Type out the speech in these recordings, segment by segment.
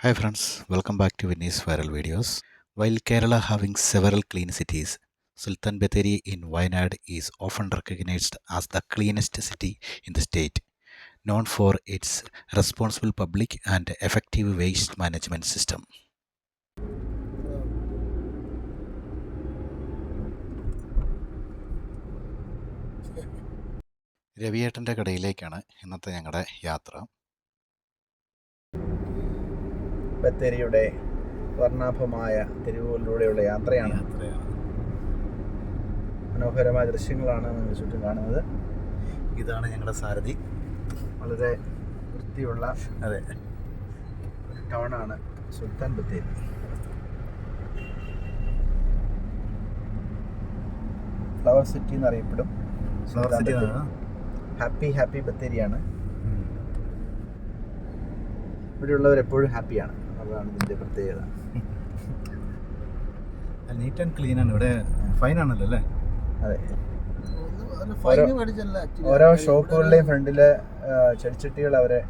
Hi friends, welcome back to Vinny's viral videos. While Kerala having several clean cities, Sultan Batheri in Wayanad is often recognized as the cleanest city in the state, known for its responsible public and effective waste management system. രവിയേട്ടന്റെ കടയിലേക്കാണ് ഇന്നത്തെ ഞങ്ങളുടെ യാത്ര ബത്തേരിയുടെ വർണാഭമായ തെരുവുകളിലൂടെയുള്ള യാത്രയാണ്. മനോഹരമായ ദൃശ്യങ്ങളാണ് നമ്മൾ ചുറ്റും കാണുന്നത്. ഇതാണ് ഞങ്ങളുടെ സാരഥി. വളരെ വൃത്തിയുള്ള അതെ. ഒരു ടൗണാണ് Sultan Bathery. Flower city എന്നറിയപ്പെടും. Flower Sultan city happy happy ബത്തേരിയാണ്. ഇവിടെയുള്ളവർ എപ്പോഴും ഹാപ്പിയാണ് അതാണ് ഇതിന്റെ പ്രത്യേകത. നീറ്റ് ആൻഡ് ക്ലീൻ ആണ്. ഇവിടെ ഫൈൻ ആണല്ലോ അല്ലേ? അതെ. ഓരോ ഷോപ്പുകളുടെയും ഫ്രണ്ടിലെ ചെടിച്ചട്ടികൾ അവരെ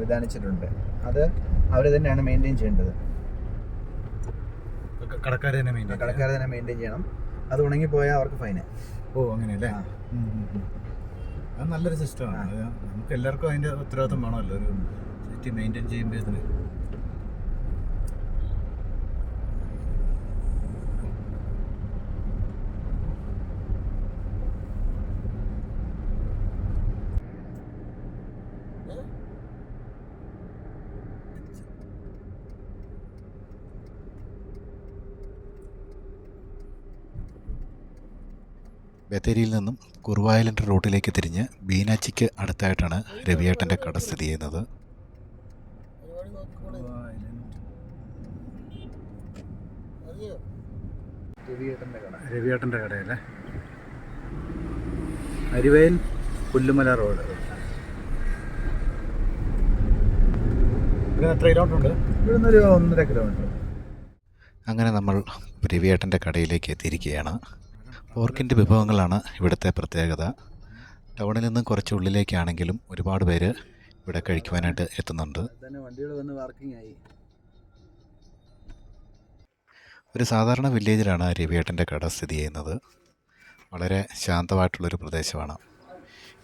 വിധാനിച്ചിട്ടുണ്ട്. അത് അവർ തന്നെയാണ് മെയിന്റെയിൻ ചെയ്യേണ്ടത്. കടക്കാർ തന്നെ മെയിന്റെയിൻ കടക്കാർ തന്നെ മെയിന്റെയിൻ ചെയ്യണം. അത് ഉണങ്ങിപ്പോയാൽ അവർക്ക് ഫൈന് ഓ അങ്ങനെയല്ലേ. അത് നല്ലൊരു സിസ്റ്റമാണ് നമുക്ക് എല്ലാവർക്കും അതിന്റെ ഉത്തരവാദിത്വം വേണമല്ലോ. ഒരു സിറ്റി മെയിന്റെയിൻ ചെയ്യുമ്പോൾ ഇതിന് ബത്തേരിയിൽ നിന്നും കുറുവായലിന്റെ റോട്ടിലേക്ക് തിരിഞ്ഞ് ബീനാച്ചിക്ക് അടുത്തായിട്ടാണ് രവിയേട്ടന്റെ കട സ്ഥിതി ചെയ്യുന്നത്. രവിയേട്ടന്റെ കട രവിയേട്ടന്റെ കടയല്ലേ? അരിവയൽ പുല്ലുമല റോഡ്. എത്ര കിലോമീറ്റർ ഉണ്ട്? ഇവിടുന്ന് ഒരു ഒന്നര കിലോമീറ്റർ അങ്ങനെ നമ്മൾ രവിയേട്ടന്റെ കടയിലേക്ക് എത്തിയിരിക്കുകയാണ്. പോർക്കിന്റെ വിഭവങ്ങളാണ് ഇവിടുത്തെ പ്രത്യേകത. ടൗണിൽ നിന്നും കുറച്ച് ഉള്ളിലേക്കാണെങ്കിലും ഒരുപാട് പേര് ഇവിടെ കഴിക്കുവാനായിട്ട് എത്തുന്നുണ്ട്. ഒരു സാധാരണ വില്ലേജിലാണ് രവിയേട്ടന്റെ കട സ്ഥിതി ചെയ്യുന്നത്. വളരെ ശാന്തമായിട്ടുള്ളൊരു പ്രദേശമാണ്.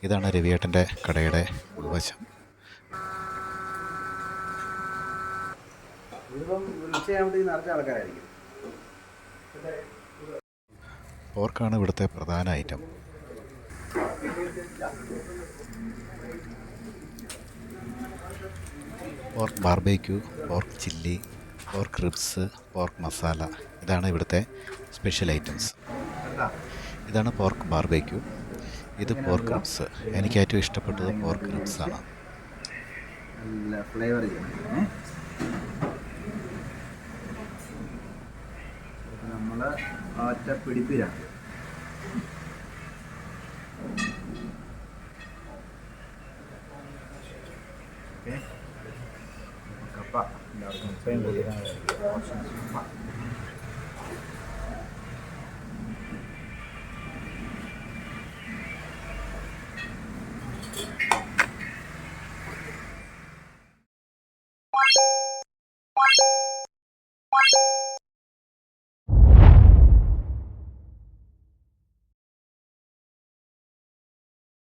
ഇതാണ് രവിയേട്ടന്റെ കടയുടെ ഉൾവശം. ഇതിപ്പം ഉച്ചയാകുമ്പോഴത്തേക്ക് നിറച്ച ആൾക്കാരായിരിക്കും. പോർക്കാണ് ഇവിടുത്തെ പ്രധാന item pork barbecue pork chilli pork ribs pork masala ഇതാണ് ഇവിടുത്തെ സ്പെഷ്യൽ ഐറ്റംസ് ഇതാണ് പോർക്ക് ബാർബേക്യൂ ഇത് പോർക്ക് റിബ്സ് എനിക്ക് ഏറ്റവും ഇഷ്ടപ്പെട്ടത് പോർക്ക് റിബ്സ് ആണ്. നല്ല ഫ്ലേവർ നമ്മൾ ഒറ്റ പിടിപ്പിലാണ് ഓക്കെ കപ്പ. എല്ലാവർക്കും